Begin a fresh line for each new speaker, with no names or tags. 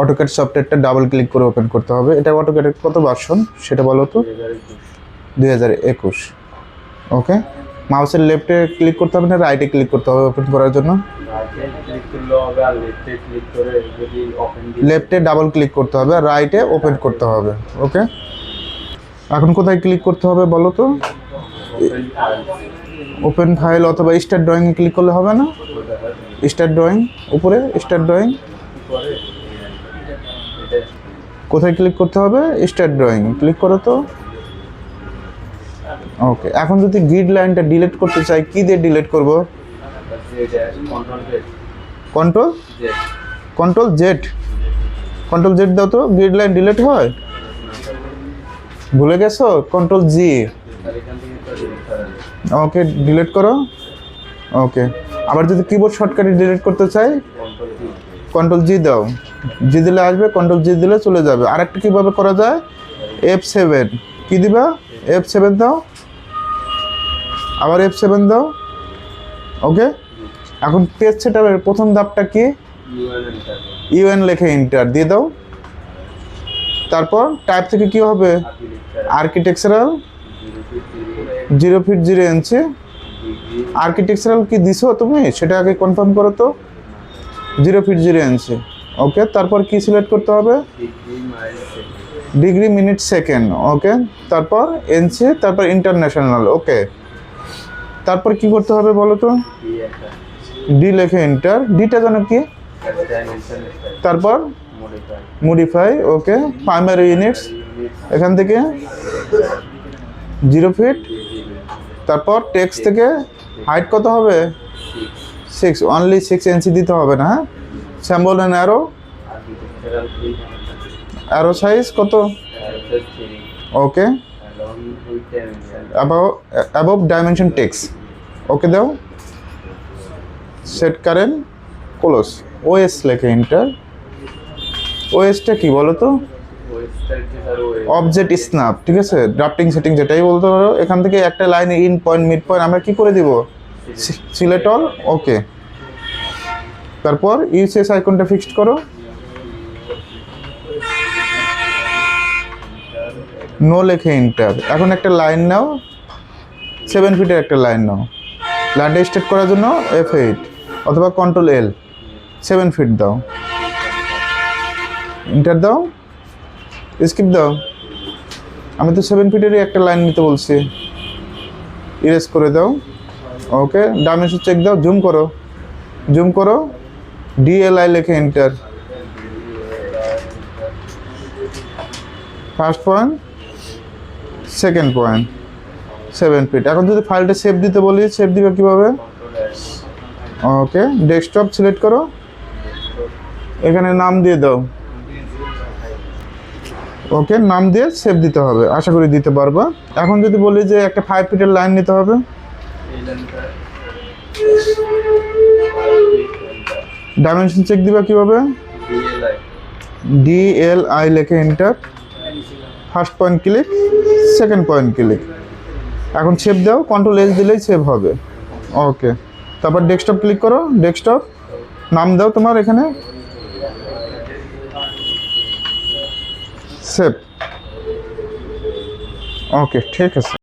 AutoCAD সফটওয়্যারটা double click করে open করতে হবে। এটা অটোকেটের কত ভার্সন সেটা বলো তো। দুই হাজার একুশ। ওকে মাউসের লেফটে ক্লিক করতে হবে না রাইটে ক্লিক করতে হবে ওপেন করার জন্য?
লেফটে
ডাবল ক্লিক করতে হবে আর রাইটে ওপেন করতে হবে। ওকে এখন কোথায় ক্লিক করতে হবে বলো তো?
ওপেন
ফাইল অথবা স্টার ড্রয়িং ক্লিক করলে হবে না? স্টার ড্রয়িং উপরে স্টার ড্রয়িং কোথায় ক্লিক করতে হবে? স্টার্ট ড্রয়িং ক্লিক করো তো। ওকে এখন যদি গ্রিড লাইনটা ডিলিট করতে চাই, কি দিয়ে ডিলিট করব?
Control
control
Z
control Z দাও তো গ্রিড লাইন ডিলিট হয়? ভুলে গেছো? কন্ট্রোল জি ওকে ডিলিট করো। ওকে আবার যদি কিবোর্ড শর্টকাটে ডিলিট করতে চাই?
কন্ট্রোল জি
দাও। জি দিলে আসবে কন্ট্রোল জি দিলে চলে যাবে। আরেকটা কীভাবে করা যায়? এফ সেভেন কী দিবা? এফ সেভেন দাও। আবার এফ সেভেন দাও। ওকে এখন পেজ সেটাপের প্রথম ধাপটা কি?
ইউএন
লেখে ইন্টার দিয়ে দাও। তারপর টাইপ থেকে কি হবে? Architectural
zero feet zero
inch architectural কি দিছো তুমি? সেটা আগে কনফার্ম করো তো। Zero feet zero inch okay তারপর কি সিলেক্ট করতে হবে?
ডিগ্রি
মিনিট সেকেন্ড ওকে তারপর এনসি তারপর ইন্টারন্যাশনাল ওকে তারপর কি করতে হবে বলো তো?
ডি
লেখে ইন্টার ডিটা যেন কি? তারপর
মডিফাই
ওকে প্রাইমারি ইউনিটস এখান থেকে জিরো ফিট তারপর টেক্সট থেকে হাইট কত হবে? সিক্স অনলি সিক্স ইঞ্চি দিতে হবে না হ্যাঁ? Symbol and arrow arrow size কত? Okay above dimension text okay দাও। সেট কারেন্ট ক্লোজ ওএস লেখে ইন্টার ওএসটা কি বলো তো? অবজেক্ট স্ন্যাপ ঠিক আছে? ড্রাফটিং সেটিং যেটাই বলতে পারো, এখান থেকে একটা line end point mid point আমরা কি করে দিব? Select all okay. তারপর ইউসিএস আইকনটা ফিক্সড করো। নো লেখে ইন্টার। এখন একটা লাইন নাও। সেভেন ফিটের একটা লাইন নাও। লাইনটা স্টার্ট করার জন্য এফ এইট অথবা কন্ট্রোল এল সেভেন ফিট দাও। ইন্টার দাও। স্কিপ দাও। আমি তো সেভেন ফিটেরই একটা লাইন নিতে বলছি। ইরেজ করে দাও। ওকে ডাইমেনশন চেক দাও জুম করো। জুম করো। ডিএলআই লেখে enter first point second point seven feet এখন যদি ফাইলটা সেভ দিতে বলি সেভ দিবে কীভাবে? ওকে ডেস্কটপ সিলেক্ট করো। এখানে নাম দিয়ে দাও। ওকে নাম দিয়ে সেভ দিতে হবে। আশা করি দিতে পারবা। এখন যদি বলি যে একটা ফাইভ ফিটের লাইন নিতে হবে। ডাইমেনশন চেক দিবা কীভাবে?
ডিএলআই
লেখে enter first point click second point click এখন সেভ দাও কন্ট্রোল এস দিলেই সেভ হবে। ওকে তারপর ডেস্কটপ ক্লিক করো ডেস্কটপ নাম দাও তোমার এখানে। সেভ ওকে ঠিক আছে।